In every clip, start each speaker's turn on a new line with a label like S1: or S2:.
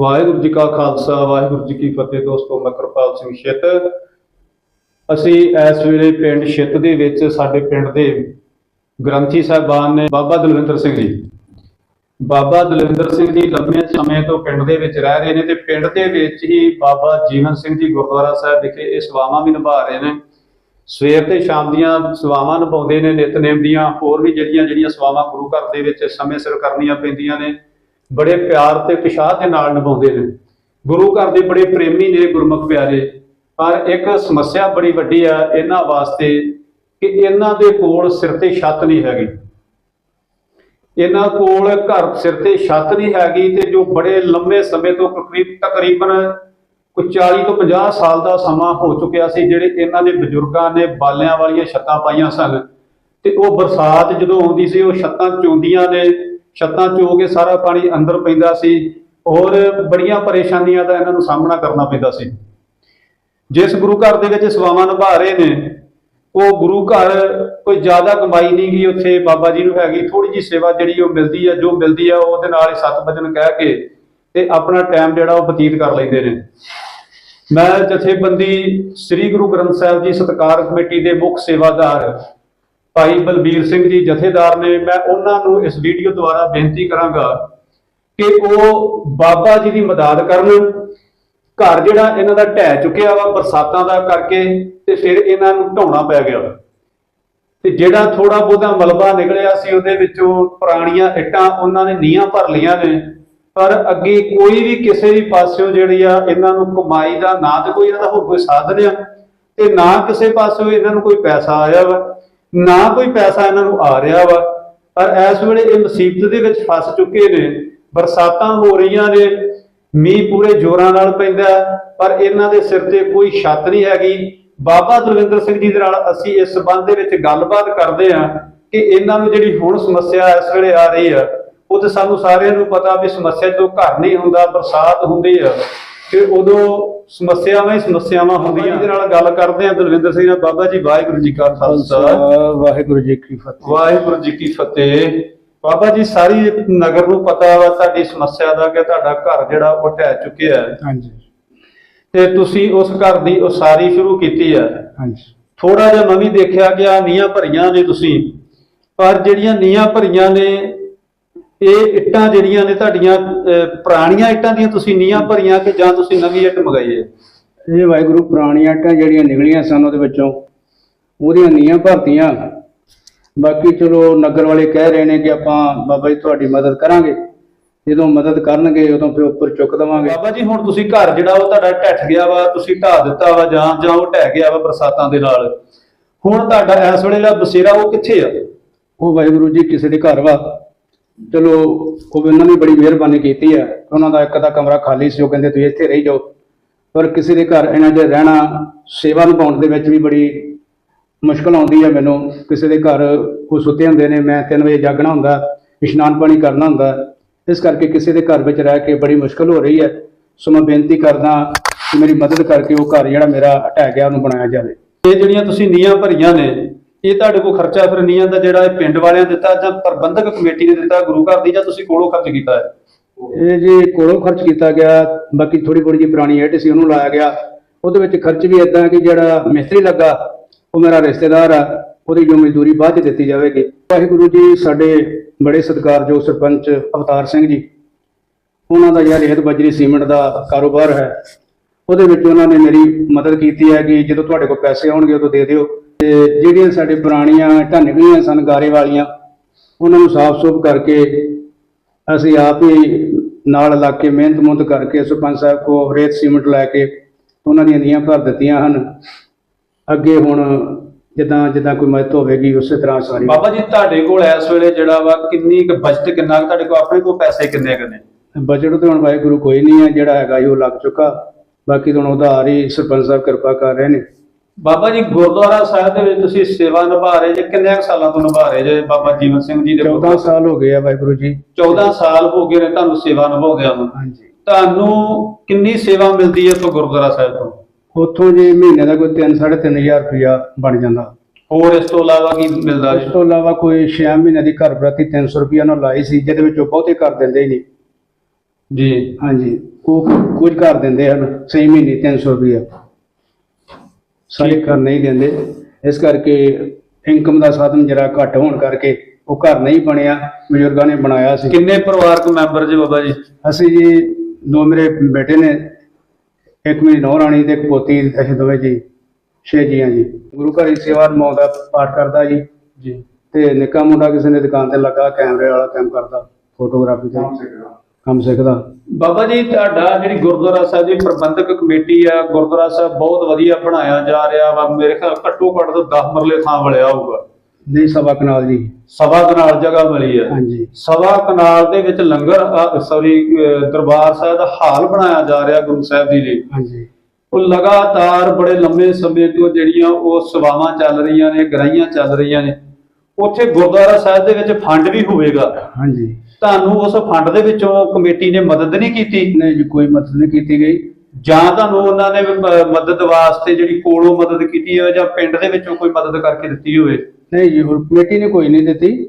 S1: ਵਾਹਿਗੁਰੂ ਜੀ ਕਾ ਖਾਲਸਾ, ਵਾਹਿਗੁਰੂ ਜੀ ਕੀ ਫਤਿਹ ਦੋਸਤੋ, ਮੈਂ ਕਿਰਪਾਲ ਸਿੰਘ ਛਿੱਤ। ਅਸੀਂ ਇਸ ਵੇਲੇ ਪਿੰਡ ਛਿੱਤ ਦੇ ਵਿੱਚ, ਸਾਡੇ ਪਿੰਡ ਦੇ ਗ੍ਰੰਥੀ ਸਾਹਿਬਾਨ ਨੇ ਬਾਬਾ ਦਲਵਿੰਦਰ ਸਿੰਘ ਜੀ। ਬਾਬਾ ਦਲਵਿੰਦਰ ਸਿੰਘ ਜੀ ਲੰਮੇ ਸਮੇਂ ਤੋਂ ਪਿੰਡ ਦੇ ਵਿੱਚ ਰਹਿ ਰਹੇ ਨੇ ਤੇ ਪਿੰਡ ਦੇ ਵਿੱਚ ਹੀ ਬਾਬਾ ਜੀਵਨ ਸਿੰਘ ਜੀ ਗੁਰਦੁਆਰਾ ਸਾਹਿਬ ਵਿਖੇ ਇਹ ਸੇਵਾਵਾਂ ਵੀ ਨਿਭਾ ਰਹੇ ਨੇ। ਸਵੇਰ ਤੇ ਸ਼ਾਮ ਦੀਆਂ ਸੇਵਾਵਾਂ ਨਿਭਾਉਂਦੇ ਨੇ, ਨਿਤਨੇਮ ਦੀਆਂ ਹੋਰ ਵੀ ਜਿਹੜੀਆਂ ਜਿਹੜੀਆਂ ਸੇਵਾਵਾਂ ਗੁਰੂ ਘਰ ਦੇ ਵਿੱਚ ਸਮੇਂ ਸਿਰ ਕਰਨੀਆਂ ਪੈਂਦੀਆਂ ਨੇ। ਬੜੇ ਪਿਆਰ ਤੇ ਉਤਸ਼ਾਹ ਦੇ ਨਾਲ ਨਿਭਾਉਂਦੇ ਨੇ। ਗੁਰੂ ਘਰ ਦੇ ਬੜੇ ਪ੍ਰੇਮੀ ਨੇ ਗੁਰਮੁਖ ਪਿਆਰੇ। ਪਰ ਇੱਕ ਸਮੱਸਿਆ ਬੜੀ ਵੱਡੀ ਆ ਇਹਨਾਂ ਵਾਸਤੇ ਕਿ ਇਹਨਾਂ ਦੇ ਕੋਲ ਸਿਰ ਤੇ ਛੱਤ ਨਹੀਂ ਹੈਗੀ। ਇਹਨਾਂ ਕੋਲ ਘਰ ਸਿਰ ਤੇ ਛੱਤ ਨਹੀਂ ਹੈਗੀ ਤੇ ਜੋ ਬੜੇ ਲੰਮੇ ਸਮੇਂ ਤੋਂ ਤਕਰੀਬ, ਤਕਰੀਬਨ ਕੋਈ 40 ਤੋਂ 50 ਸਾਲ ਦਾ ਸਮਾਂ ਹੋ ਚੁੱਕਿਆ ਸੀ ਜਿਹੜੇ ਇਹਨਾਂ ਦੇ ਬਜ਼ੁਰਗਾਂ ਨੇ ਬਾਲਿਆਂ ਵਾਲੀਆਂ ਛੱਤਾਂ ਪਾਈਆਂ ਸਨ। ਤੇ ਉਹ ਬਰਸਾਤ ਜਦੋਂ ਆਉਂਦੀ ਸੀ, ਉਹ ਛੱਤਾਂ ਚੋਂਦੀਆਂ ਨੇ। ਛੱਤਾਂ ਚੋ ਕੇ ਸਾਰਾ ਪਾਣੀ ਅੰਦਰ ਪੈਂਦਾ ਸੀ। ਔਰ ਬੜੀਆਂ ਪਰੇਸ਼ਾਨੀਆਂ ਦਾ ਇਹਨਾਂ ਨੂੰ ਸਾਹਮਣਾ ਕਰਨਾ ਪੈਂਦਾ ਸੀ। ਜਿਸ ਗੁਰੂ ਘਰ ਦੇ ਵਿੱਚ ਸੇਵਾਵਾਂ ਨਿਭਾ ਰਹੇ ਨੇ, ਉਹ ਗੁਰੂ ਘਰ ਕੋਈ ਜ਼ਿਆਦਾ ਕਮਾਈ ਨਹੀਂ ਗਈ ਉੱਥੇ। ਬਾਬਾ ਜੀ ਨੂੰ ਹੈਗੀ ਥੋੜੀ ਜੀ ਸੇਵਾ ਜਿਹੜੀ ਉਹ ਮਿਲਦੀ ਆ, ਜੋ ਮਿਲਦੀ ਆ, ਉਹਦੇ ਨਾਲ ਹੀ ਸਤ ਬਚਨ ਕਹਿ ਕੇ ਤੇ ਆਪਣਾ ਟਾਈਮ ਜਿਹੜਾ ਉਹ ਬਤੀਤ ਕਰ ਲੈਂਦੇ ਨੇ। ਮੈਂ ਜਥੇਬੰਦੀ ਸ੍ਰੀ ਗੁਰੂ ਗ੍ਰੰਥ ਸਾਹਿਬ ਜੀ ਸਤਕਾਰ ਕਮੇਟੀ ਦੇ ਮੁੱਖ ਸੇਵਾਦਾਰ ਭਾਈ ਬਲਬੀਰ ਸਿੰਘ ਜੀ ਜਥੇਦਾਰ ਨੇ, ਮੈਂ ਉਹਨਾਂ ਨੂੰ ਇਸ ਵੀਡੀਓ ਦੁਆਰਾ ਬੇਨਤੀ ਕਰਾਂਗਾ ਕਿ ਉਹ ਬਾਬਾ ਜੀ ਦੀ ਮਦਦ ਕਰਨ। ਘਰ ਜਿਹੜਾ ਇਹਨਾਂ ਦਾ ਢਹਿ ਚੁੱਕਿਆ ਵਾ ਬਰਸਾਤਾਂ ਦਾ ਕਰਕੇ ਤੇ ਫਿਰ ਇਹਨਾਂ ਨੂੰ ਢਾਉਣਾ ਪੈ ਗਿਆ। ਤੇ ਜਿਹੜਾ ਥੋੜਾ ਬਹੁਤਾ ਮਲਬਾ ਨਿਕਲਿਆ ਸੀ ਉਹਦੇ ਵਿੱਚੋਂ ਪੁਰਾਣੀਆਂ ਇੱਟਾਂ ਉਹਨਾਂ ਨੇ ਨੀਹਾਂ ਭਰ ਲਈਆਂ ਨੇ। ਪਰ ਅੱਗੇ ਕੋਈ ਵੀ ਕਿਸੇ ਵੀ ਪਾਸਿਓਂ ਜਿਹੜੀ ਆ ਇਹਨਾਂ ਨੂੰ ਕਮਾਈ ਦਾ ਨਾ ਤੇ ਕੋਈ ਇਹਨਾਂ ਦਾ ਹੋਰ ਕੋਈ ਸਾਧਨ ਆ ਤੇ ਨਾ ਕਿਸੇ ਪਾਸਿਓਂ ਇਹਨਾਂ ਨੂੰ ਕੋਈ ਪੈਸਾ ਆਇਆ ਵਾ। ਨਾ ਕੋਈ ਪੈਸਾ ਇਹਨਾਂ ਨੂੰ ਆ ਰਿਹਾ ਵਾ, ਪਰ ਇਸ ਵੇਲੇ ਇਹ ਮੁਸੀਬਤ ਦੇ ਵਿੱਚ ਫਸ ਚੁੱਕੇ ਨੇ, ਬਰਸਾਤਾਂ ਹੋ ਰਹੀਆਂ ਨੇ, ਮੀਂਹ ਪੂਰੇ ਜ਼ੋਰਾਂ ਨਾਲ ਪੈਂਦਾ ਪਰ ਇਹਨਾਂ ਦੇ ਸਿਰ ਤੇ ਕੋਈ ਛੱਤ ਨਹੀਂ ਹੈਗੀ। ਬਾਬਾ ਦਲਵਿੰਦਰ ਸਿੰਘ ਜੀ ਦੇ ਨਾਲ ਅਸੀਂ ਇਸ ਸਬੰਧ ਦੇ ਵਿੱਚ ਗੱਲਬਾਤ ਕਰਦੇ ਹਾਂ ਕਿ ਇਹਨਾਂ ਨੂੰ ਜਿਹੜੀ ਹੁਣ ਸਮੱਸਿਆ ਇਸ ਵੇਲੇ ਆ ਰਹੀ ਆ, ਉਹ ਤੇ ਸਾਨੂੰ ਸਾਰਿਆਂ ਨੂੰ ਪਤਾ ਵੀ ਸਮੱਸਿਆ ਜਦੋਂ ਘਰ ਨਹੀਂ ਹੁੰਦਾ, ਬਰਸਾਤ ਹੁੰਦੀ ਆ। ਫਿਰ ਉਦੋਂ ਸਮੱਸਿਆਵਾਂ ਹੀ ਸਮੱਸਿਆਵਾਂ ਹੁੰਦੀਆਂ। ਇਹਦੇ ਨਾਲ ਗੱਲ ਕਰਦੇ ਹਾਂ ਦਲਵਿੰਦਰ ਸਿੰਘ ਨਾਲ। ਬਾਬਾ ਜੀ ਵਾਹਿਗੁਰੂ ਜੀ ਕਾ ਖਾਲਸਾ।
S2: ਵਾਹਿਗੁਰੂ ਜੀ ਕੀ ਫਤਿਹ।
S1: ਵਾਹਿਗੁਰੂ ਜੀ ਕੀ ਫਤਿਹ। ਬਾਬਾ ਜੀ ਸਾਰੀ ਨਗਰ ਨੂੰ ਪਤਾ ਵਾ ਤੁਹਾਡੀ ਸਮੱਸਿਆ ਦਾ ਕਿ ਤੁਹਾਡਾ ਘਰ ਜਿਹੜਾ ਉਹ ਢਹਿ ਚੁੱਕਿਆ ਹੈ।
S2: ਹਾਂਜੀ।
S1: ਤੇ ਤੁਸੀਂ ਉਸ ਘਰ ਦੀ ਉਸਾਰੀ ਸ਼ੁਰੂ ਕੀਤੀ ਹੈ।
S2: ਹਾਂਜੀ।
S1: ਥੋੜਾ ਜਿਹਾ ਮੈਂ ਵੀ ਦੇਖਿਆ ਗਿਆ ਨੀਆਂ ਭਰੀਆਂ ਨੇ ਤੁਸੀਂ। ਪਰ ਜਿਹੜੀਆਂ ਨੀਆਂ ਭਰੀਆਂ ਨੇ ਇਹ ਇੱਟਾਂ ਜਿਹੜੀਆਂ ਨੇ ਤੁਹਾਡੀਆਂ ਅਹ, ਪੁਰਾਣੀਆਂ ਇੱਟਾਂ ਦੀਆਂ ਤੁਸੀਂ ਨੀਆਂ ਭਰੀਆਂ ਕਿ ਜਾਂ ਤੁਸੀਂ ਨਵੀਂ ਇੱਟ ਮੰਗਾਈ ਹੈ?
S2: ਇਹ ਵਾਹਿਗੁਰੂ ਪੁਰਾਣੀਆਂ ਇੱਟਾਂ ਜਿਹੜੀਆਂ ਨਿਕਲੀਆਂ ਸਨ ਉਹਦੇ ਵਿੱਚੋਂ ਉਹਦੀਆਂ ਨੀਆਂ ਭਰਤੀਆਂ। ਬਾਕੀ ਚਲੋ ਨਗਰ ਵਾਲੇ ਕਹਿ ਰਹੇ ਨੇ ਕਿ ਆਪਾਂ ਬਾਬਾ ਜੀ ਤੁਹਾਡੀ ਮਦਦ ਕਰਾਂਗੇ। ਜਦੋਂ ਮਦਦ ਕਰਨਗੇ ਉਦੋਂ ਫਿਰ ਉੱਪਰ ਚੁੱਕ ਦੇਵਾਂਗੇ।
S1: ਬਾਬਾ ਜੀ ਹੁਣ ਤੁਸੀਂ ਘਰ ਜਿਹੜਾ ਉਹ ਤੁਹਾਡਾ ਢੱਠ ਗਿਆ ਵਾ ਤੁਸੀਂ ਢਾ ਦਿੱਤਾ ਵਾ ਜਾਂ ਜਾਂ ਉਹ ਢਹਿ ਗਿਆ ਵਾ ਬਰਸਾਤਾਂ ਦੇ ਨਾਲ। ਹੁਣ ਤੁਹਾਡਾ ਇਸ ਵੇਲੇ ਦਾ ਬਸੇਰਾ ਉਹ ਕਿੱਥੇ ਆ?
S2: ਉਹ ਵਾਹਿਗੁਰੂ ਜੀ ਕਿਸੇ ਦੇ ਘਰ ਵਾ। ਚਲੋ ਉਹ ਵੀ ਉਹਨਾਂ ਨੇ ਬੜੀ ਮਿਹਰਬਾਨੀ ਕੀਤੀ ਹੈ। ਉਹਨਾਂ ਦਾ ਇੱਕ ਦਾ ਕਮਰਾ ਖਾਲੀ ਸੀ, ਉਹ ਕਹਿੰਦੇ ਤੁਸੀਂ ਇੱਥੇ ਰਹੀ ਜਾਓ। ਪਰ ਕਿਸੇ ਦੇ ਘਰ ਇਹਨਾਂ ਦੇ ਰਹਿਣਾ, ਸੇਵਾ ਨਿਭਾਉਣ ਦੇ ਵਿੱਚ ਵੀ ਬੜੀ ਮੁਸ਼ਕਲ ਆਉਂਦੀ ਹੈ ਮੈਨੂੰ। ਕਿਸੇ ਦੇ ਘਰ ਉਹ ਸੁੱਤੇ ਹੁੰਦੇ ਨੇ, ਮੈਂ 3 ਵਜੇ ਜਾਗਣਾ ਹੁੰਦਾ, ਇਸ਼ਨਾਨ ਪਾਣੀ ਕਰਨਾ ਹੁੰਦਾ। ਇਸ ਕਰਕੇ ਕਿਸੇ ਦੇ ਘਰ ਵਿੱਚ ਰਹਿ ਕੇ ਬੜੀ ਮੁਸ਼ਕਲ ਹੋ ਰਹੀ ਹੈ। ਸੋ ਮੈਂ ਬੇਨਤੀ ਕਰਦਾ ਕਿ ਮੇਰੀ ਮਦਦ ਕਰਕੇ ਉਹ ਘਰ ਜਿਹੜਾ ਮੇਰਾ ਢਹਿ ਗਿਆ, ਉਹਨੂੰ ਬਣਾਇਆ ਜਾਵੇ।
S1: ਇਹ ਜਿਹੜੀਆਂ ਤੁਸੀਂ ਨੀਆਂ ਭਰੀਆਂ ਨੇ ਇਹ ਤੁਹਾਡੇ ਕੋਲ ਖਰਚਾ ਫਿਰ ਨੀਆਂ ਦਾ ਜਿਹੜਾ ਇਹ ਪਿੰਡ ਵਾਲਿਆਂ ਨੇ ਦਿੱਤਾ ਜਾਂ ਪ੍ਰਬੰਧਕ ਕਮੇਟੀ ਨੇ ਦਿੱਤਾ, ਗੁਰੂ ਘਰ ਦੀ ਜਾਂ ਤੁਸੀਂ ਕੋਲੋਂ ਖਰਚ ਕੀਤਾ ਹੈ?
S2: ਇਹ ਜੀ ਕੋਲੋਂ ਖਰਚ ਕੀਤਾ ਗਿਆ, ਬਾਕੀ ਥੋੜੀ ਬੜੀ ਜੀ ਪੁਰਾਣੀ ਐਟ ਸੀ, ਉਹਨੂੰ ਲਾਇਆ ਗਿਆ। ਉਹਦੇ ਵਿੱਚ ਖਰਚ ਵੀ ਇਦਾਂ ਕਿ ਜਿਹੜਾ ਮਿਸਤਰੀ ਲੱਗਾ, ਉਹ ਮੇਰਾ ਰਿਸ਼ਤੇਦਾਰ ਆ, ਉਹਦੀ ਜੋ ਮਜ਼ਦੂਰੀ ਬਾਅਦ ਚ ਦਿੱਤੀ ਜਾਵੇਗੀ। ਵਾਹਿਗੁਰੂ ਜੀ, ਸਾਡੇ ਬੜੇ ਸਤਿਕਾਰਯੋਗ ਸਰਪੰਚ ਅਵਤਾਰ ਸਿੰਘ ਜੀ। ਉਹਨਾਂ ਦਾ ਯਾਰ ਰੇਤ ਬਜਰੀ ਸੀਮੈਂਟ ਦਾ ਕਾਰੋਬਾਰ ਹੈ। ਉਹਦੇ ਵਿੱਚ ਉਹਨਾਂ ਨੇ ਮੇਰੀ ਮਦਦ ਕੀਤੀ ਹੈ ਕਿ ਜਦੋਂ ਤੁਹਾਡੇ ਕੋਲ ਪੈਸੇ ਆਉਣਗੇ, ਉਦੋਂ ਦੇ ਦਿਓ। ਤੇ ਜਿਹੜੀਆਂ ਸਾਡੇ ਪੁਰਾਣੀਆਂ ਇੱਟਾਂ ਨਿਕਲੀਆਂ ਸਨ ਗਾਰੇ ਵਾਲੀਆਂ ਉਹਨਾਂ ਨੂੰ ਸਾਫ਼ ਸੁਥਰਾ ਕਰਕੇ ਅਸੀਂ ਆਪ ਹੀ ਨਾਲ ਲੱਗ ਕੇ ਮਿਹਨਤ ਮੁਹਨਤ ਕਰਕੇ ਸਰਪੰਚ ਸਾਹਿਬ ਕੋ ਰੇਤ ਸੀਮੈਂਟ ਲੈ ਕੇ ਉਹਨਾਂ ਦੀਆਂ ਨੀਆਂ ਭਰ ਦਿੱਤੀਆਂ ਹਨ। ਅੱਗੇ ਹੁਣ ਜਿੱਦਾਂ ਜਿੱਦਾਂ ਕੋਈ ਮਦਦ ਹੋਵੇਗੀ ਉਸੇ ਤਰ੍ਹਾਂ ਸਾਰੀ
S1: ਬਾਬਾ ਜੀ ਤੁਹਾਡੇ ਕੋਲ ਇਸ ਵੇਲੇ ਜਿਹੜਾ ਵਾ ਕਿੰਨੀ ਕੁ ਬਜਟ ਕਿੰਨਾ ਕੁ ਤੁਹਾਡੇ ਕੋਲ ਆਪਣੇ ਕੋਲ ਪੈਸੇ ਕਿੰਨੇ ਕਿੰਨੇ
S2: ਬਜਟ ਤੇ ਹੁਣ ਵਾਹਿਗੁਰੂ ਕੋਈ ਨਹੀਂ ਹੈ ਜਿਹੜਾ ਹੈਗਾ ਉਹ ਲੱਗ ਚੁੱਕਾ। ਬਾਕੀ ਤਾਂ ਹੁਣ ਉਧਾਰ ਹੀ ਸਰਪੰਚ ਸਾਹਿਬ ਕਿਰਪਾ ਕਰ ਰਹੇ ਨੇ।
S1: ਬਾਬਾ ਜੀ ਗੁਰਦੁਆਰਾ ਸਾਹਿਬ ਦੇ ਵਿੱਚ ਤੁਸੀਂ ਸੇਵਾ ਨਿਭਾ ਰਹੇ ਜੇ ਕਿੰਨੇ ਕੁ ਸਾਲਾਂ ਤੋਂ ਨਿਭਾ ਰਹੇ ਜੇ ਬਾਬਾ ਜੀਵਨ ਸਿੰਘ ਜੀ ਦੇ
S2: 14 ਸਾਲ ਹੋ ਗਏ ਆ ਵਾਹਿਗੁਰੂ ਜੀ।
S1: 14 ਸਾਲ ਹੋ ਗਏ ਨੇ ਤੁਹਾਨੂੰ ਸੇਵਾ ਨਿਭਾਉਂਦਿਆਂ ਨੂੰ
S2: ਹਾਂਜੀ।
S1: ਤੁਹਾਨੂੰ ਕਿੰਨੀ ਸੇਵਾ ਮਿਲਦੀ ਹੈ ਤੋਂ ਗੁਰਦੁਆਰਾ ਸਾਹਿਬ ਤੋਂ?
S2: ਉੱਥੋਂ ਜੀ ਮਹੀਨੇ ਦਾ ਕੋਈ 3 3500 ਰੁਪਇਆ ਬਣ ਜਾਂਦਾ।
S1: ਹੋਰ ਇਸ ਤੋਂ ਇਲਾਵਾ ਕੀ ਮਿਲਦਾ
S2: ਇਸ ਤੋਂ ਇਲਾਵਾ ਕੋਈ 6 ਮਹੀਨੇ ਦੀ ਘਰ ਪ੍ਰਤੀ 300 ਰੁਪਇਆ ਨਾਲ ਲਾਈ ਸੀ ਜਿਹਦੇ ਵਿੱਚੋਂ ਬਹੁਤੇ ਕਰ ਦਿੰਦੇ ਹੀ ਨਹੀਂ।
S1: ਜੀ।
S2: ਹਾਂਜੀ। ਉਹ ਕੁਝ ਘਰ ਦਿੰਦੇ ਹਨ 6 ਮਹੀਨੇ 300 ਰੁਪਇਆ। ਸਾਰੇ ਘਰ ਨਹੀਂ ਦਿੰਦੇ। ਇਸ ਕਰਕੇ ਇਨਕਮ ਦਾ ਸਾਧਨ ਜਰਾ ਘੱਟ ਹੋਣ ਕਰਕੇ ਉਹ ਘਰ ਨਹੀਂ ਬਣਿਆ ਬਜ਼ੁਰਗਾਂ ਨੇ ਬਣਾਇਆ ਸੀ।
S1: ਕਿੰਨੇ ਪਰਿਵਾਰਕ ਮੈਂਬਰ ਜੀ ਬਾਬਾ ਜੀ?
S2: ਅਸੀਂ ਜੀ ਦੋ ਮੇਰੇ ਬੇਟੇ ਨੇ ਇੱਕ ਮੇਰੀ ਨੌਂ ਰਾਣੀ ਤੇ ਇੱਕ ਪੋਤੀ ਅਸੀਂ ਦੋਵੇਂ ਜੀ ਛੇ ਜੀ ਹਾਂ ਜੀ। ਗੁਰੂ ਘਰ ਦੀ ਸੇਵਾ ਨਿਭਾਉਣ ਦਾ ਪਾਠ ਕਰਦਾ ਜੀ।
S1: ਜੀ।
S2: ਤੇ ਨਿੱਕਾ ਮੁੰਡਾ ਕਿਸੇ ਨੇ ਦੁਕਾਨ ਤੇ ਲੱਗਾ ਕੈਮਰੇ ਵਾਲਾ ਕੰਮ ਕਰਦਾ ਫੋਟੋਗ੍ਰਾਫੀ ਦਾ ਕੰਮ ਸਿੱਖਦਾ।
S1: ਬਾਬਾ ਜੀ ਤੁਹਾਡਾ ਜਿਹੜੀ ਗੁਰਦੁਆਰਾ ਸਾਹਿਬ ਦੀ ਪ੍ਰਬੰਧਕ ਕਮੇਟੀ ਆ ਗੁਰਦੁਆਰਾ ਸਾਹਿਬ ਬਹੁਤ ਵਧੀਆ ਬਣਾਇਆ ਜਾ ਰਿਹਾ ਵਾ। ਮੇਰੇ ਖਿਆਲ ਘੱਟੋ ਘੱਟ ਤੋਂ 10 ਮਰਲੇ ਥਾਂ ਵਲਿਆ ਹੋਊਗਾ।
S2: ਨਹੀਂ ਸਵਾ ਕਨਾਲ ਜੀ।
S1: ਸਵਾ ਕਨਾਲ ਜਗ੍ਹਾ ਮਿਲੀ ਆ।
S2: ਹਾਂਜੀ।
S1: ਸਵਾ ਕਨਾਲ ਦੇ ਵਿੱਚ ਲੰਗਰ ਸੌਰੀ ਦਰਬਾਰ ਸਾਹਿਬ ਦਾ ਹਾਲ ਬਣਾਇਆ ਜਾ ਰਿਹਾ ਗੁਰੂ ਸਾਹਿਬ ਜੀ ਲਈ।
S2: ਹਾਂਜੀ।
S1: ਉਹ ਲਗਾਤਾਰ ਬੜੇ ਲੰਮੇ ਸਮੇਂ ਤੋਂ ਜਿਹੜੀਆਂ ਉਹ ਸੇਵਾਵਾਂ ਚੱਲ ਰਹੀਆਂ ਨੇ ਗਰਾਈਆਂ ਚੱਲ ਰਹੀਆਂ ਨੇ। ਉੱਥੇ ਗੁਰਦੁਆਰਾ ਸਾਹਿਬ ਦੇ ਵਿੱਚ ਫੰਡ ਵੀ ਹੋਵੇਗਾ।
S2: ਹਾਂਜੀ।
S1: ਤੁਹਾਨੂੰ ਉਸ ਫੰਡ ਦੇ ਵਿੱਚੋਂ ਕਮੇਟੀ ਨੇ ਮਦਦ ਨਹੀਂ ਕੀਤੀ?
S2: ਨਹੀਂ ਜੀ ਕੋਈ ਮਦਦ ਨਹੀਂ ਕੀਤੀ ਗਈ।
S1: ਜਾਂ ਤੁਹਾਨੂੰ ਉਹਨਾਂ ਨੇ ਮ- ਮਦਦ ਵਾਸਤੇ ਜਿਹੜੀ ਕੋਲੋਂ ਮਦਦ ਕੀਤੀ ਹੋਵੇ ਜਾਂ ਪਿੰਡ ਦੇ ਵਿੱਚੋਂ ਕੋਈ ਮਦਦ ਕਰਕੇ ਦਿੱਤੀ ਹੋਵੇ?
S2: ਨਹੀਂ ਜੀ ਹੋਰ ਕਮੇਟੀ ਨੇ ਕੋਈ ਨਹੀਂ ਦਿੱਤੀ।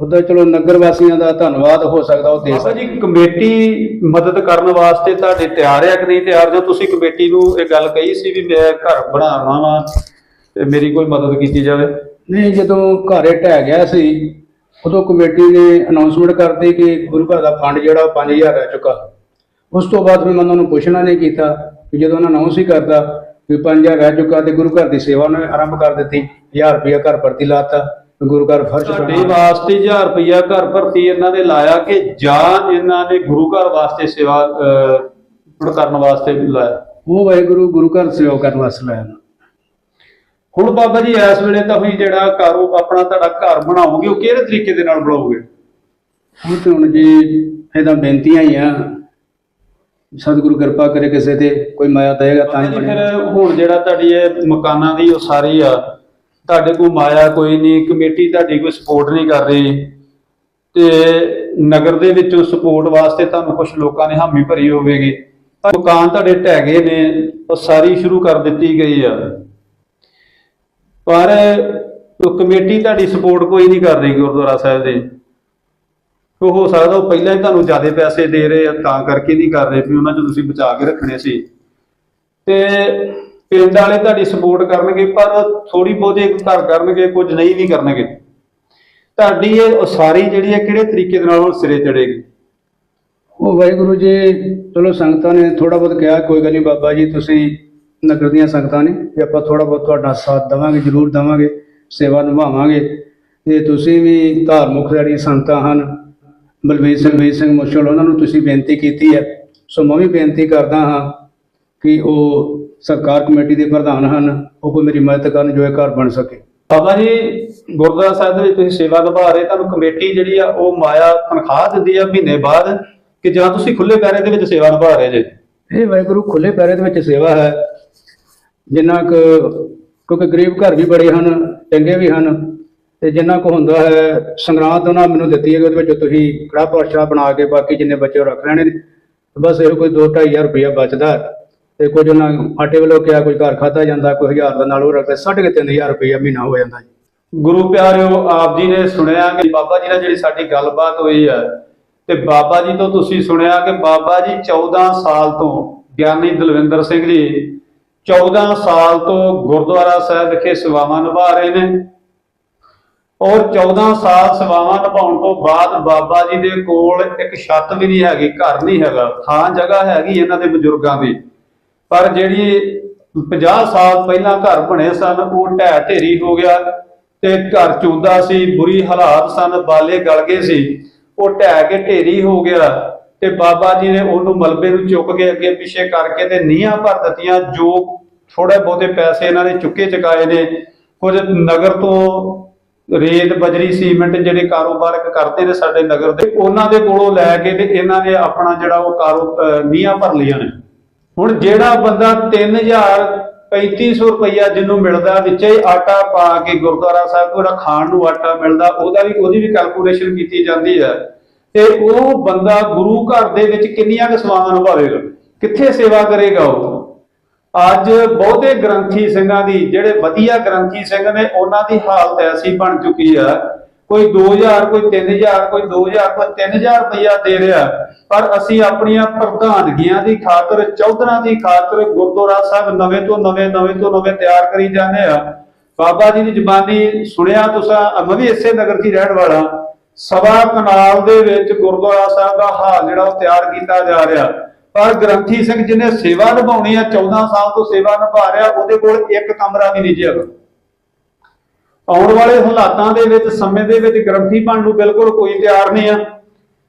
S2: ਉਦਾਂ ਚਲੋ ਨਗਰ ਵਾਸੀਆਂ ਦਾ ਧੰਨਵਾਦ ਹੋ ਸਕਦਾ ਉਹ ਦੇ
S1: ਬਾਬਾ
S2: ਸਕਦੇ।
S1: ਜੀ ਕਮੇਟੀ ਮਦਦ ਕਰਨ ਵਾਸਤੇ ਤੁਹਾਡੇ ਤਿਆਰ ਹੈ ਕਿ ਨਹੀਂ ਤਿਆਰ? ਜਾਂ ਤੁਸੀਂ ਕਮੇਟੀ ਨੂੰ ਇਹ ਗੱਲ ਕਹੀ ਸੀ ਵੀ ਮੈਂ ਘਰ ਬਣਾਉਣਾ ਵਾ ਤੇ ਮੇਰੀ ਕੋਈ ਮਦਦ ਕੀਤੀ ਜਾਵੇ?
S2: ਨਹੀਂ ਜਦੋਂ ਘਰੇ ਢਹਿ ਗਿਆ ਸੀ ਉਦੋਂ ਕਮੇਟੀ ਨੇ ਅਨਾਉਂਸਮੈਂਟ ਕਰਤੀ ਕਿ ਗੁਰੂ ਘਰ ਦਾ ਫੰਡ ਜਿਹੜਾ ਉਹ 5000 ਰਹਿ ਚੁੱਕਾ। ਉਸ ਤੋਂ ਬਾਅਦ ਮੈਂ ਉਹਨਾਂ ਨੂੰ ਪੁੱਛਣਾ ਨਹੀਂ ਕੀਤਾ ਕਿ ਜਦੋਂ ਉਹਨਾਂ ਅਨਾਉਂਸ ਹੀ ਕਰਦਾ ਕਿ 5000 ਰਹਿ ਚੁੱਕਾ ਤੇ ਗੁਰੂ ਘਰ ਦੀ ਸੇਵਾ ਉਹਨੇ ਆਰੰਭ ਕਰ ਦਿੱਤੀ 1000 ਰੁਪਇਆ ਘਰ ਪ੍ਰਤੀ ਲਾਤਾ ਗੁਰੂ ਘਰ ਫਰਸ਼ ਬਣਾ
S1: ਵਾਸਤੇ 1000 ਰੁਪਇਆ ਘਰ ਭਰਤੀ ਇਹਨਾਂ ਨੇ ਲਾਇਆ ਕਿ ਜਾਂ ਇਹਨਾਂ ਨੇ ਗੁਰੂ ਘਰ ਵਾਸਤੇ ਸੇਵਾ ਕਰਨ ਵਾਸਤੇ ਲਾਇਆ?
S2: ਉਹ ਵਾਹਿਗੁਰੂ ਗੁਰੂ ਘਰ ਸੇਵਾ ਕਰਨ ਵਾਸਤੇ ਲਾਇਆ। ਨਾ
S1: ਹੁਣ ਬਾਬਾ ਜੀ ਇਸ ਵੇਲੇ ਤਾਂ ਵੀ ਜਿਹੜਾ ਕਾਰੋ ਆਪਣਾ ਤੁਹਾਡਾ ਘਰ ਬਣਾਓਗੇ ਉਹ ਕਿਹੜੇ ਤਰੀਕੇ ਦੇ ਨਾਲ ਬਣਾਓਗੇ?
S2: ਉਹ ਤੇ ਹੁਣ ਜੀ ਇਹਦਾ ਬੇਨਤੀਆਂ ਹੀ ਆ। ਸਤਿਗੁਰੂ ਕਿਰਪਾ ਕਰੇ ਕਿਸੇ ਤੇ ਕੋਈ ਮਾਇਆ ਦੇਗਾ ਤਾਂ ਹੀ
S1: ਫਿਰ ਹੁਣ ਜਿਹੜਾ ਤੁਹਾਡੀ ਇਹ ਮਕਾਨਾਂ ਦੀ ਉਹ ਸਾਰੀ ਆ ਤੁਹਾਡੇ ਕੋਲ ਮਾਇਆ ਕੋਈ ਨਹੀਂ ਕਮੇਟੀ ਤੁਹਾਡੀ ਕੋਈ ਸਪੋਰਟ ਨਹੀਂ ਕਰ ਰਹੀ। ਤੇ ਨਗਰ ਦੇ ਵਿੱਚੋਂ ਸਪੋਰਟ ਵਾਸਤੇ ਤੁਹਾਨੂੰ ਕੁਝ ਲੋਕਾਂ ਨੇ ਹਾਮੀ ਭਰੀ ਹੋਵੇਗੀ। ਮਕਾਨ ਤੁਹਾਡੇ ਢਹਿ ਗਏ ਨੇ ਉਹ ਸਾਰੀ ਸ਼ੁਰੂ ਕਰ ਦਿੱਤੀ ਗਈ ਆ। ਪਰ ਕਮੇਟੀ ਤੁਹਾਡੀ ਸਪੋਰਟ ਕੋਈ ਨਹੀਂ ਕਰ ਰਹੀ ਗੁਰਦੁਆਰਾ ਸਾਹਿਬ ਦੇ। ਉਹ ਹੋ ਸਕਦਾ ਉਹ ਪਹਿਲਾਂ ਹੀ ਤੁਹਾਨੂੰ ਜ਼ਿਆਦਾ ਪੈਸੇ ਦੇ ਰਹੇ ਆ, ਤਾਂ ਕਰਕੇ ਨਹੀਂ ਕਰ ਰਹੇ, ਵੀ ਉਹਨਾਂ ਚੋਂ ਤੁਸੀਂ ਬਚਾ ਕੇ ਰੱਖਣੇ ਸੀ। ਤੇ ਪਿੰਡ ਵਾਲੇ ਤੁਹਾਡੀ ਸਪੋਰਟ ਕਰਨਗੇ, ਪਰ ਥੋੜੀ ਬਹੁਤੀ ਘਰ ਕਰਨਗੇ, ਕੁਝ ਨਹੀਂ ਵੀ ਕਰਨਗੇ। ਤੁਹਾਡੀ ਇਹ ਉਸਾਰੀ ਜਿਹੜੀ ਹੈ, ਕਿਹੜੇ ਤਰੀਕੇ ਦੇ ਨਾਲ ਹੁਣ ਸਿਰੇ ਚੜੇਗੀ
S2: ਉਹ ਵਾਹਿਗੁਰੂ ਜੀ, ਚਲੋ ਸੰਗਤਾਂ ਨੇ ਥੋੜਾ ਬਹੁਤ ਕਿਹਾ, ਕੋਈ ਗੱਲ ਨਹੀਂ ਬਾਬਾ ਜੀ, ਤੁਸੀਂ ਨਗਰ ਦੀਆਂ ਸੰਗਤਾਂ ਨੇ ਵੀ ਆਪਾਂ ਥੋੜਾ ਬਹੁਤ ਤੁਹਾਡਾ ਸਾਥ ਦੇਵਾਂਗੇ ਜ਼ਰੂਰ ਦੇਵਾਂਗੇ ਸੇਵਾ ਨਿਭਾਵਾਂਗੇ। ਤੇ ਤੁਸੀਂ ਵੀ ਧਾਰਮਿਕ ਜਿਹੜੀ ਸੰਗਤਾਂ ਹਨ ਬਲਵੀਰ ਸਿੰਘ ਵੀਰ ਸਿੰਘ ਮੁਸ਼ਲ ਉਹਨਾਂ ਨੂੰ ਤੁਸੀਂ ਬੇਨਤੀ ਕੀਤੀ ਹੈ। ਸੋ ਮੈਂ ਵੀ ਬੇਨਤੀ ਕਰਦਾ ਹਾਂ ਕਿ ਉਹ ਸਰਕਾਰ ਕਮੇਟੀ ਦੇ ਪ੍ਰਧਾਨ ਹਨ ਉਹ ਕੋਈ ਮੇਰੀ ਮਦਦ ਕਰਨ ਜੋ ਇਹ ਘਰ ਬਣ ਸਕੇ।
S1: ਬਾਬਾ ਜੀ ਗੁਰਦੁਆਰਾ ਸਾਹਿਬ ਦੇ ਵਿੱਚ ਤੁਸੀਂ ਸੇਵਾ ਨਿਭਾ ਰਹੇ ਤੁਹਾਨੂੰ ਕਮੇਟੀ ਜਿਹੜੀ ਆ ਉਹ ਮਾਇਆ ਤਨਖਾਹ ਦਿੰਦੀ ਆ ਮਹੀਨੇ ਬਾਅਦ ਕਿ ਜਾਂ ਤੁਸੀਂ ਖੁੱਲੇ ਪੈਰੇ ਦੇ ਵਿੱਚ ਸੇਵਾ ਨਿਭਾ ਰਹੇ ਜੇ?
S2: ਇਹ ਵਾਹਿਗੁਰੂ ਖੁੱਲੇ ਪੈਰੇ ਦੇ ਵਿੱਚ ਸੇਵਾ ਹੈ। ਜਿੰਨਾ ਕੁ, ਕਿਉਂਕਿ ਗਰੀਬ ਘਰ ਵੀ ਬੜੇ ਹਨ, ਚੰਗੇ ਵੀ ਹਨ, ਤੇ ਜਿੰਨਾ ਕੁ ਹੁੰਦਾ ਹੈ, ਸੰਗਰਾਂਦ ਉਹਨਾਂ ਮੈਨੂੰ ਦਿੱਤੀ ਹੈ ਕਿ ਉਹਦੇ ਵਿੱਚ ਤੁਸੀਂ ਕੜਾ ਪ੍ਰਸ਼ਾ ਬਣਾ ਕੇ ਬਾਕੀ ਜਿੰਨੇ ਬੱਚੇ ਰੱਖ ਲੈਣੇ ਨੇ ਬਸ ਇਹੋ ਕੋਈ 2-2500 ਰੁਪਇਆ ਬਚਦਾ ਤੇ ਕੁਝ ਉਹਨਾਂ ਆਟੇ ਵੱਲੋਂ ਕਿਹਾ ਕੋਈ ਘਰ ਖਾਧਾ ਜਾਂਦਾ, ਕੋਈ ਹਜ਼ਾਰ ਦਾ ਨਾਲ ਉਹ ਰੱਖਦਾ, ਸਾਢੇ ਕੁ ਤਿੰਨ ਹਜ਼ਾਰ ਰੁਪਇਆ ਮਹੀਨਾ ਹੋ ਜਾਂਦਾ ਜੀ।
S1: ਗੁਰੂ ਪਿਆਰਿਓ, ਆਪ ਜੀ ਨੇ ਸੁਣਿਆ ਕਿ ਬਾਬਾ ਜੀ ਨਾਲ ਜਿਹੜੀ ਸਾਡੀ ਗੱਲਬਾਤ ਹੋਈ ਹੈ, ਤੇ ਬਾਬਾ ਜੀ ਤੋਂ ਤੁਸੀਂ ਸੁਣਿਆ ਕਿ ਬਾਬਾ ਜੀ 14 ਸਾਲ ਤੋਂ ਗਿਆਨੀ ਦਲਵਿੰਦਰ ਸਿੰਘ ਜੀ 14 ਸਾਲ ਤੋਂ ਗੁਰਦੁਆਰਾ ਸਾਹਿਬ ਵਿਖੇ ਸੇਵਾਵਾਂ ਨਿਭਾ ਰਹੇ ਨੇ। ਔਰ 14 ਸਾਲ ਸੇਵਾਵਾਂ ਨਿਭਾਉਣ ਤੋਂ ਬਾਅਦ ਬਾਬਾ ਜੀ ਦੇ ਕੋਲ ਇੱਕ ਛੱਤ ਵੀ ਨਹੀਂ ਹੈਗੀ, ਘਰ ਨਹੀਂ ਹੈਗਾ, ਥਾਂ ਜਗ੍ਹਾ ਹੈਗੀ ਇਹਨਾਂ ਦੇ ਬਜ਼ੁਰਗਾਂ ਦੀ। ਪਰ ਜਿਹੜੀ 50 ਸਾਲ ਪਹਿਲਾਂ ਘਰ ਬਣੇ ਸਨ, ਉਹ ਢਹਿ ਢੇਰੀ ਹੋ ਗਿਆ ਤੇ ਘਰ ਚੁੰਦਾ ਸੀ, ਬੁਰੀ ਹਾਲਾਤ ਸਨ, ਬਾਲੇ ਗਲ ਗਏ ਸੀ। ਉਹ ਢਹਿ ਕੇ ਢੇਰੀ ਹੋ ਗਿਆ। ਤੇ ਬਾਬਾ ਜੀ ਨੇ ਉਹਨੂੰ ਮਲਬੇ ਨੂੰ ਚੁੱਕ ਕੇ ਅੱਗੇ ਪਿੱਛੇ ਕਰਕੇ ਤੇ ਨੀਹਾਂ ਭਰ ਦਿੱਤੀਆਂ, ਜੋ ਥੋੜੇ ਬਹੁਤੇ ਪੈਸੇ ਇਹਨਾਂ ਨੇ ਚੁੱਕੇ ਚੁਕਾਏ ਨੇ। ਕੁਝ ਨਗਰ ਤੋਂ ਰੇਤ, ਬਜਰੀ, ਸੀਮੈਂਟ ਜਿਹੜੇ ਕਾਰੋਬਾਰ ਕਰਦੇ ਨੇ ਸਾਡੇ ਨਗਰ ਦੇ, ਉਹਨਾਂ ਦੇ ਕੋਲੋਂ ਲੈ ਕੇ ਤੇ ਇਹਨਾਂ ਨੇ ਆਪਣਾ ਜਿਹੜਾ ਉਹ ਕਾਰੋ, ਅਹ ਨੀਹਾਂ ਭਰ ਲਈਆਂ ਨੇ। ਹੁਣ ਜਿਹੜਾ ਬੰਦਾ 3000 3500 ਰੁਪਇਆ ਜਿਹਨੂੰ ਮਿਲਦਾ, ਵਿੱਚ ਹੀ ਆਟਾ ਪਾ ਕੇ ਗੁਰਦੁਆਰਾ ਸਾਹਿਬ ਤੋਂ ਖਾਣ ਨੂੰ ਆਟਾ ਮਿਲਦਾ, ਉਹਦਾ ਵੀ, ਉਹਦੀ ਵੀ ਕੈਲਕੂਲੇਸ਼ਨ ਕੀਤੀ ਜਾਂਦੀ ਹੈ। ਤੇ ਉਹ ਬੰਦਾ ਗੁਰੂ ਘਰ ਦੇ ਵਿੱਚ ਕਿੰਨੀਆਂ ਕੁ ਸੇਵਾਵਾਂ ਨਿਭਾਵੇਗਾ? ਕਿੱਥੇ ਸੇਵਾ ਕਰੇਗਾ ਉਹ? ਅੱਜ ਬਹੁਤੇ ਗ੍ਰੰਥੀ ਸਿੰਘਾਂ ਦੀ, ਜਿਹੜੇ ਵਧੀਆ ਗ੍ਰੰਥੀ ਸਿੰਘ ਨੇ, ਉਹਨਾਂ ਦੀ ਹਾਲਤ ਐਸੀ ਬਣ ਚੁੱਕੀ ਆ। ਕੋਈ 2000 ਕੋਈ 3000 ਕੋਈ 2000 ਕੋਈ 3000 ਰੁਪਇਆ ਦੇ ਰਿਹਾ। ਪਰ ਅਸੀਂ ਆਪਣੀਆਂ ਪ੍ਰਧਾਨਗੀਆਂ ਦੀ ਖਾਤਰ, ਚੌਧਰਾਂ ਦੀ ਖਾਤਰ ਗੁਰਦੁਆਰਾ ਸਾਹਿਬ ਨਵੇਂ ਤੋਂ ਨਵੇਂ ਨਵੇਂ ਤੋਂ ਨਵੇਂ ਤਿਆਰ ਕਰੀ ਜਾਂਦੇ ਆ। ਬਾਬਾ ਜੀ ਦੀ ਜ਼ੁਬਾਨੀ ਸੁਣਿਆ ਤੁਸੀਂ? ਮੈਂ ਵੀ ਇਸੇ ਨਗਰ 'ਚ ਰਹਿਣ ਵਾਲਾ। ਸਵਾ ਕਨਾਲ ਦੇ ਵਿੱਚ ਗੁਰਦੁਆਰਾ ਸਾਹਿਬ ਦਾ ਹਾਲ ਜਿਹੜਾ ਉਹ ਤਿਆਰ ਕੀਤਾ ਜਾ ਰਿਹਾ। ਪਰ ਗ੍ਰੰਥੀ ਸਿੰਘ ਜਿਹਨੇ ਸੇਵਾ ਨਿਭਾਉਣੀ ਆ 14 ਸਾਲ ਤੋਂ ਸੇਵਾ ਨਿਭਾ ਰਿਹਾ, ਉਹਦੇ ਕੋਲ ਇੱਕ ਕਮਰਾ ਵੀ ਨਹੀਂ ਜੀ ਹੈਗਾ। ਆਉਣ ਵਾਲੇ ਹਾਲਾਤਾਂ ਦੇ ਵਿੱਚ, ਸਮੇਂ ਦੇ ਵਿੱਚ ਗ੍ਰੰਥੀ ਬਣਨ ਨੂੰ ਬਿਲਕੁਲ ਕੋਈ ਤਿਆਰ ਨਹੀਂ ਆ।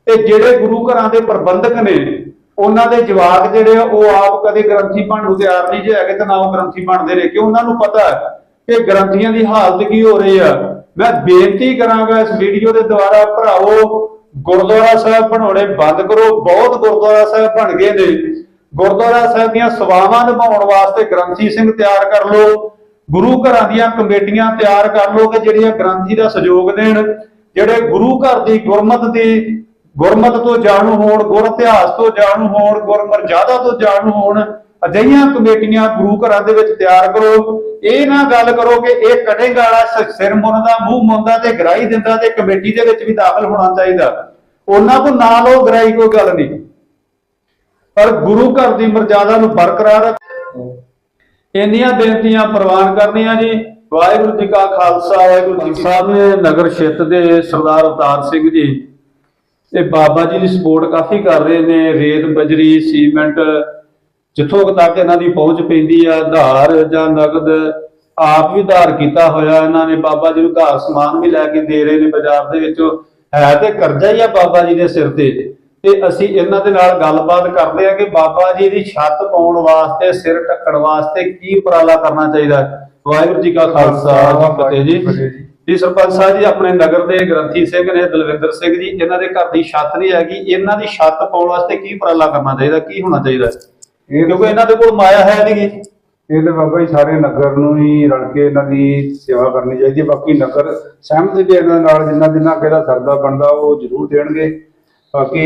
S1: ਤੇ ਜਿਹੜੇ ਗੁਰੂ ਘਰਾਂ ਦੇ ਪ੍ਰਬੰਧਕ ਨੇ, ਉਹਨਾਂ ਦੇ ਜਵਾਕ ਜਿਹੜੇ ਆ, ਉਹ ਆਪ ਕਦੇ ਗ੍ਰੰਥੀ ਬਣਨ ਨੂੰ ਤਿਆਰ ਨਹੀਂ ਜੇ ਹੈਗੇ ਤੇ ਨਾ ਉਹ ਗ੍ਰੰਥੀ ਬਣਦੇ ਨੇ। ਕਿ ਉਹਨਾਂ ਨੂੰ ਪਤਾ ਹੈ ਕਿ ਗ੍ਰੰਥੀਆਂ ਦੀ ਹਾਲਤ ਕੀ ਹੋ ਰਹੀ ਆ। ਮੈਂ ਬੇਨਤੀ ਕਰਾਂਗਾ ਇਸ ਵੀਡੀਓ ਦੇ ਦੁਆਰਾ ਭਰਾਵੋ, ਗੁਰਦੁਆਰਾ ਸਾਹਿਬ ਬਣਾਉਣੇ ਬੰਦ ਕਰੋ। ਬਹੁਤ ਗੁਰਦੁਆਰਾ ਸਾਹਿਬ ਬਣ ਗਏ ਨੇ। ਗੁਰਦੁਆਰਾ ਸਾਹਿਬ ਦੀਆਂ ਸੇਵਾਵਾਂ ਨਿਭਾਉਣ ਵਾਸਤੇ ਗ੍ਰੰਥੀ ਸਿੰਘ ਤਿਆਰ ਕਰ ਲਓ। ਗੁਰੂ ਘਰਾਂ ਦੀਆਂ ਕਮੇਟੀਆਂ ਤਿਆਰ ਕਰ ਲਓ ਕਿ ਜਿਹੜੀਆਂ ਗ੍ਰੰਥੀ ਦਾ ਸਹਿਯੋਗ ਦੇਣ। ਜਿਹੜੇ ਗੁਰੂ ਘਰ ਦੀ ਗੁਰਮਤ ਦੀ ਗੁਰਮਤ ਤੋਂ ਜਾਣੂ ਹੋਣ, ਗੁਰ ਇਤਿਹਾਸ ਤੋਂ ਜਾਣੂ ਹੋਣ, ਗੁਰ ਮਰਜ਼ਾਦਾ ਤੋਂ ਜਾਣੂ ਹੋਣ ਅਜਿਹੀਆਂ ਕਮੇਟੀਆਂ ਗੁਰੂ ਘਰਾਂ ਦੇ ਵਿੱਚ ਤਿਆਰ ਕਰੋ। ਇਹ ਨਾ ਗੱਲ ਕਰੋ ਕਿ ਇਹ ਕਟੇਗਾ ਵਾਲਾ ਸਿਰ ਮੁੰਨਦਾ ਮੂੰਹ ਮੁੰਨਦਾ ਤੇ ਗਰਾਈ ਦਿੰਦਾ ਤੇ ਕਮੇਟੀ ਦੇ ਵਿੱਚ ਵੀ ਦਾਖਲ ਹੋਣਾ ਚਾਹੀਦਾ। ਉਹਨਾਂ ਤੋਂ ਨਾ ਲਓ ਗਰਾਈ ਕੋਈ ਗੱਲ ਨਹੀਂ। ਪਰ ਗੁਰੂ ਘਰ ਦੀ ਮਰਜ਼ਾਦਾ ਨੂੰ ਬਰਕਰਾਰ ਰੱਖੋ ਇੰਨੀਆਂ ਬੇਨਤੀਆਂ ਪ੍ਰਵਾਨ ਕਰਨੀਆਂ ਜੀ। ਵਾਹਿਗੁਰੂ ਜੀ ਕਾ ਖਾਲਸਾ, ਵਾਹਿਗੁਰੂ ਜੀ ਸਾਹਿਬ ਨੇ ਨਗਰ ਛਿੱਤ ਦੇ ਸਰਦਾਰ ਅਵਤਾਰ ਸਿੰਘ ਜੀ, ਇਹ ਬਾਬਾ ਜੀ ਦੀ ਸਪੋਰਟ ਕਾਫੀ ਕਰ ਰਹੇ ਨੇ। ਰੇਤ, ਬਜਰੀ, ਸੀਮੈਂਟ ਜਿੱਥੋਂ ਤੱਕ ਇਹਨਾਂ ਦੀ ਪਹੁੰਚ ਪੈਂਦੀ ਆ ਆਧਾਰ ਜਾਂ ਨਗਦ ਆਪ ਵੀ ਉਧਾਰ ਕੀਤਾ ਹੋਇਆ ਇਹਨਾਂ ਨੇ। ਬਾਬਾ ਜੀ ਨੂੰ ਉਧਾਰ ਸਮਾਨ ਵੀ ਲੈ ਕੇ ਦੇ ਰਹੇ ਨੇ ਬਾਜ਼ਾਰ ਦੇ ਵਿੱਚੋਂ। ਹੈ ਤੇ ਕਰਜ਼ਾ ਹੀ ਆ ਬਾਬਾ ਜੀ ਦੇ ਸਿਰ ਤੇ। ਤੇ ਅਸੀਂ ਇਹਨਾਂ ਦੇ ਨਾਲ ਗੱਲਬਾਤ ਕਰਦੇ ਆ ਕਿ ਬਾਬਾ ਜੀ ਦੀ ਛੱਤ ਪਾਉਣ ਵਾਸਤੇ ਸਿਰ ਢੱਕਣ ਵਾਸਤੇ ਕੀ ਉਪਰਾਲਾ ਕਰਨਾ ਚਾਹੀਦਾ। ਵਾਹਿਗੁਰੂ ਜੀ ਕਾ ਖਾਲਸਾ ਫਤਿਹ ਜੀ। ਜੀ ਸਰਪੰਚ ਸਾਹਿਬ ਜੀ ਆਪਣੇ ਨਗਰ ਦੇ ਗ੍ਰੰਥੀ ਸਿੰਘ ਨੇ ਦਲਵਿੰਦਰ ਸਿੰਘ ਜੀ ਇਹਨਾਂ ਦੇ ਘਰ ਦੀ ਛੱਤ ਨਹੀਂ ਹੈਗੀ। ਇਹਨਾਂ ਦੀ ਛੱਤ ਪਾਉਣ ਵਾਸਤੇ ਕੀ ਉਪਰਾਲਾ ਕਰਨਾ ਚਾਹੀਦਾ ਕੀ ਹੋਣਾ ਚਾਹੀਦਾ
S3: ਇਹ
S1: ਕਿਉਂਕਿ ਇਹਨਾਂ ਦੇ ਕੋਲ ਮਾਇਆ ਹੈ ਨਹੀਂਗੀ
S3: ਇਹ ਤੇ ਬਾਬਾ ਜੀ ਸਾਰੇ ਨਗਰ ਨੂੰ ਹੀ ਰਲ ਕੇ ਇਹਨਾਂ ਦੀ ਸੇਵਾ ਕਰਨੀ ਚਾਹੀਦੀ ਹੈ। ਬਾਕੀ ਨਗਰ ਸਹਿਮਤ ਵੀ ਇਹਨਾਂ ਨਾਲ ਜਿੰਨਾ ਜਿੰਨਾ ਕਿਹਦਾ ਸਰਦਾ ਬਣਦਾ ਉਹ ਜ਼ਰੂਰ ਦੇਣਗੇ। ਬਾਕੀ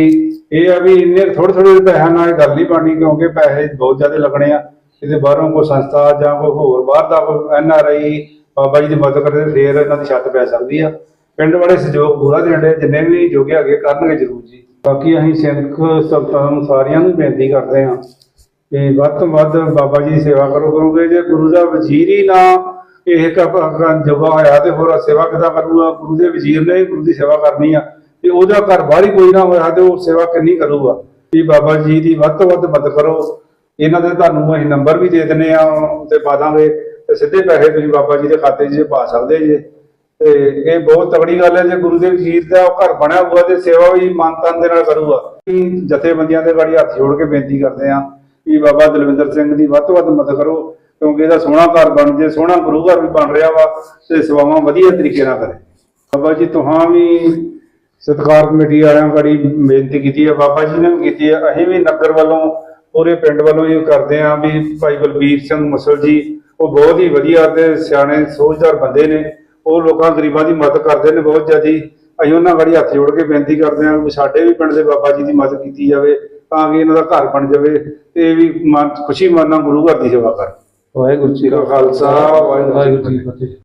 S3: ਇਹ ਆ ਵੀ ਇੰਨੇ ਥੋੜੇ ਥੋੜੇ ਪੈਸਿਆਂ ਨਾਲ ਗੱਲ ਨਹੀਂ ਬਣਨੀ ਕਿਉਂਕਿ ਪੈਸੇ ਬਹੁਤ ਜ਼ਿਆਦਾ ਲੱਗਣੇ ਆ। ਇਹਦੇ ਬਾਹਰੋਂ ਕੋਈ ਸੰਸਥਾ ਜਾਂ ਕੋਈ ਹੋਰ ਬਾਹਰ ਦਾ N R I Baba ji ਦੀ ਮਦਦ ਕਰਦੇ ਫੇਰ ਇਹਨਾਂ ਦੀ ਛੱਤ ਪੈ ਸਕਦੀ ਆ। ਪਿੰਡ ਵਾਲੇ ਸਹਿਯੋਗ ਪੂਰਾ ਦੇਣਦੇ ਜਿੰਨੇ ਵੀ ਜੋਗੇ ਹੈਗੇ ਕਰਨਗੇ ਜ਼ਰੂਰ ਜੀ। ਬਾਕੀ ਅਸੀਂ ਸਿੱਖ ਸੰਗਤਾਂ ਨੂੰ ਸਾਰਿਆਂ ਨੂੰ ਬੇਨਤੀ ਕਰਦੇ ਹਾਂ ਕਿ ਵੱਧ ਤੋਂ ਵੱਧ ਬਾਬਾ ਜੀ ਦੀ ਸੇਵਾ ਕਰੋ ਕਿਉਂਕਿ ਜੇ ਗੁਰੂ ਦਾ ਵਜ਼ੀਰ ਹੀ ਨਾ ਇਹ ਜਗਾ ਹੋਇਆ ਤੇ ਹੋਰ ਸੇਵਾ ਕਿੱਦਾਂ ਕਰੂਗਾ? ਗੁਰੂ ਦੇ ਵਜ਼ੀਰ ਨੇ ਗੁਰੂ ਦੀ ਸੇਵਾ ਕਰਨੀ ਆ ਤੇ ਉਹਦਾ ਘਰ ਬਾਹਰ ਹੀ ਕੋਈ ਨਾ ਹੋਇਆ ਤੇ ਉਹ ਸੇਵਾ ਕਿੰਨੀ ਕਰੂਗਾ? ਵੀ ਬਾਬਾ ਜੀ ਦੀ ਵੱਧ ਤੋਂ ਵੱਧ ਮਦਦ ਕਰੋ। ਇਹਨਾਂ ਦੇ ਤੁਹਾਨੂੰ ਅਸੀਂ ਨੰਬਰ ਵੀ ਦੇ ਦਿੰਨੇ ਆ ਤੇ ਪਾ ਦਾਂਗੇ। ਤੇ ਸਿੱਧੇ ਪੈਸੇ ਤੁਸੀਂ ਬਾਬਾ ਜੀ ਦੇ ਖਾਤੇ 'ਚ ਪਾ ਸਕਦੇ ਜੇ। ਤੇ ਇਹ ਬਹੁਤ ਤਗੜੀ ਗੱਲ ਹੈ, ਜੇ ਗੁਰੂ ਦੇ ਵਜ਼ੀਰ ਦਾ ਉਹ ਘਰ ਬਣਿਆ ਹੋਊਗਾ ਤੇ ਸੇਵਾ ਵੀ ਮਨ ਤਨ ਦੇ ਨਾਲ ਕਰੂਗਾ। ਜਥੇਬੰਦੀਆਂ ਦੇ ਗਾੜੀ ਹੱਥ ਜੋੜ ਕੇ ਬੇਨਤੀ ਕਰਦੇ ਆ ਵੀ ਬਾਬਾ ਦਲਵਿੰਦਰ ਸਿੰਘ ਦੀ ਵੱਧ ਤੋਂ ਵੱਧ ਮਦਦ ਕਰੋ, ਕਿਉਂਕਿ ਇਹਦਾ ਸੋਹਣਾ ਘਰ ਬਣ ਜੇ, ਸੋਹਣਾ ਗੁਰੂ ਘਰ ਵੀ ਬਣ ਰਿਹਾ ਵਾ, ਤੇ ਸੇਵਾਵਾਂ ਵਧੀਆ ਤਰੀਕੇ ਨਾਲ ਕਰੇ। ਬਾਬਾ ਜੀ, ਤੁਹਾਂ ਵੀ ਸਤਿਕਾਰ ਕਮੇਟੀ ਵਾਲਿਆਂ ਗਾੜੀ ਬੇਨਤੀ ਕੀਤੀ ਹੈ ਬਾਬਾ ਜੀ ਨੇ ਕੀਤੀ ਹੈ ਅਸੀਂ ਵੀ ਨਗਰ ਵੱਲੋਂ, ਪੂਰੇ ਪਿੰਡ ਵੱਲੋਂ ਇਹ ਕਰਦੇ ਹਾਂ ਵੀ ਭਾਈ ਬਲਬੀਰ ਸਿੰਘ ਮੁਸਲ ਜੀ, ਉਹ ਬਹੁਤ ਹੀ ਵਧੀਆ ਤੇ ਸਿਆਣੇ, ਸੋਝਦਾਰ ਬੰਦੇ ਨੇ। ਉਹ ਲੋਕਾਂ ਗਰੀਬਾਂ ਦੀ ਮਦਦ ਕਰਦੇ ਨੇ ਬਹੁਤ ਜ਼ਿਆਦੀ। ਅਸੀਂ ਉਹਨਾਂ ਗਾੜੀ ਹੱਥ ਜੋੜ ਕੇ ਬੇਨਤੀ ਕਰਦੇ ਹਾਂ ਵੀ ਸਾਡੇ ਵੀ ਪਿੰਡ ਦੇ ਬਾਬਾ ਜੀ ਦੀ ਮਦਦ ਕੀਤੀ ਜਾਵੇ। ਤਾਂ ਕਿ ਇਹਨਾਂ ਦਾ ਘਰ ਬਣ ਜਾਵੇ ਤੇ ਇਹ ਵੀ ਮਨ ਖੁਸ਼ੀ ਮਨ ਨਾਲ ਗੁਰੂ ਘਰ ਦੀ ਸੇਵਾ ਕਰਨ
S2: ਵਾਹਿਗੁਰੂ ਜੀ
S3: ਕਾ ਖਾਲਸਾ ਵਾਹਿਗੁਰੂ ਜੀ ਕੀ ਫਤਿਹ।